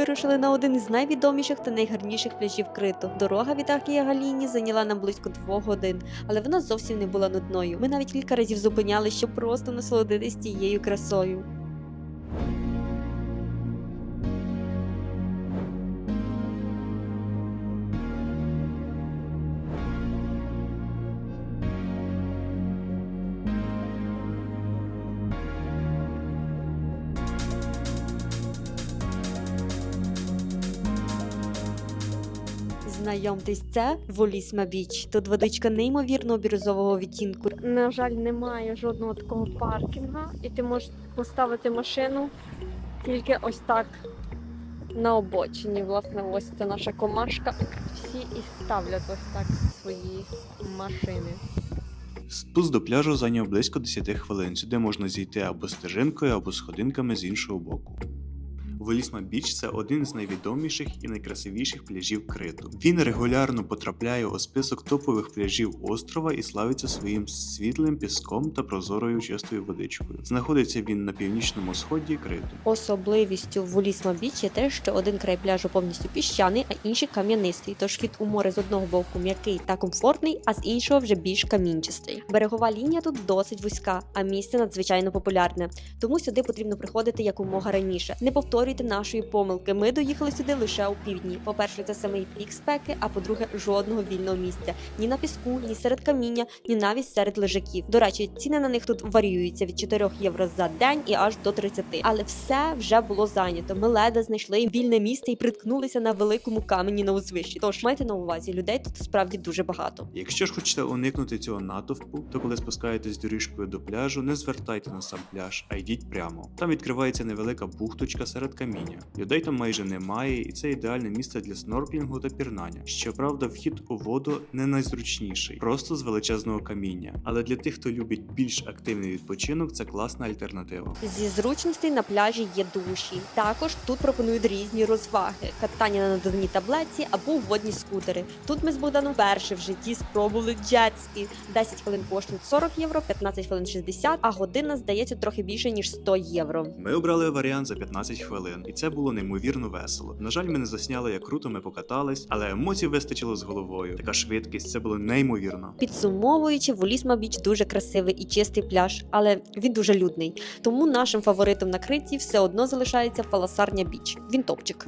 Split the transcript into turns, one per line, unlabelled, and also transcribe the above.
вирушили на один із найвідоміших та найгарніших пляжів Криту. Дорога від Ахія Галіні зайняла нам близько двох годин, але вона зовсім не була нудною. Ми навіть кілька разів зупинялися, щоб просто насолодитись тією красою. Знайомтесь, це Волісма Біч. Тут водичка неймовірно бірюзового відтінку.
На жаль, немає жодного такого паркінга, і ти можеш поставити машину тільки ось так на обочині. Власне, ось це наша комашка. Всі і ставлять ось так свої машини.
Спуск до пляжу зайняв близько 10 хвилин. Сюди можна зійти або стежинкою, або сходинками з іншого боку. Волісма Біч це один з найвідоміших і найкрасивіших пляжів Криту. Він регулярно потрапляє у список топових пляжів острова і славиться своїм світлим піском та прозорою чистою водичкою. Знаходиться він на північному сході Криту.
Особливістю Волісма Біч є те, що один край пляжу повністю піщаний, а інший кам'янистий. Тож хід у море з одного боку м'який та комфортний, а з іншого вже більш камінчастий. Берегова лінія тут досить вузька, а місце надзвичайно популярне. Тому сюди потрібно приходити якомога раніше. Не повторюйте нашої помилки. Ми доїхали сюди лише у півдні. По-перше, це самий пік спеки, а по-друге, жодного вільного місця ні на піску, ні серед каміння, ні навіть серед лежаків. До речі, ціни на них тут варіюються від 4 євро за день і аж до 30. Але все вже було зайнято. Ми ледве знайшли вільне місце і приткнулися на великому камені на узвищі. Тож майте на увазі, людей тут справді дуже багато.
Якщо ж хочете уникнути цього натовпу, то коли спускаєтесь доріжкою до пляжу, не звертайте на сам пляж, а йдіть прямо. Там відкривається невелика бухточка серед каміння. Людей там майже немає, і це ідеальне місце для снорклінгу та пірнання. Щоправда, вхід у воду не найзручніший, просто з величезного каміння. Але для тих, хто любить більш активний відпочинок, це класна альтернатива.
Зі зручностей на пляжі є душі. Також тут пропонують різні розваги: катання на надувній таблетці або водні скутери. Тут ми з Богданом вперше в житті спробували джетські. 10 хвилин коштують 40 євро, 15 хвилин 60, а година здається трохи більше ніж 100 євро.
Ми обрали варіант за 15 хвилин, і це було неймовірно весело. На жаль, ми не засняли, як круто ми покатались, але емоцій вистачило з головою. Така швидкість, це було неймовірно.
Підсумовуючи, Волісма Біч дуже красивий і чистий пляж, але він дуже людний. Тому нашим фаворитом на криті все одно залишається Паласарня Біч. Він топчик.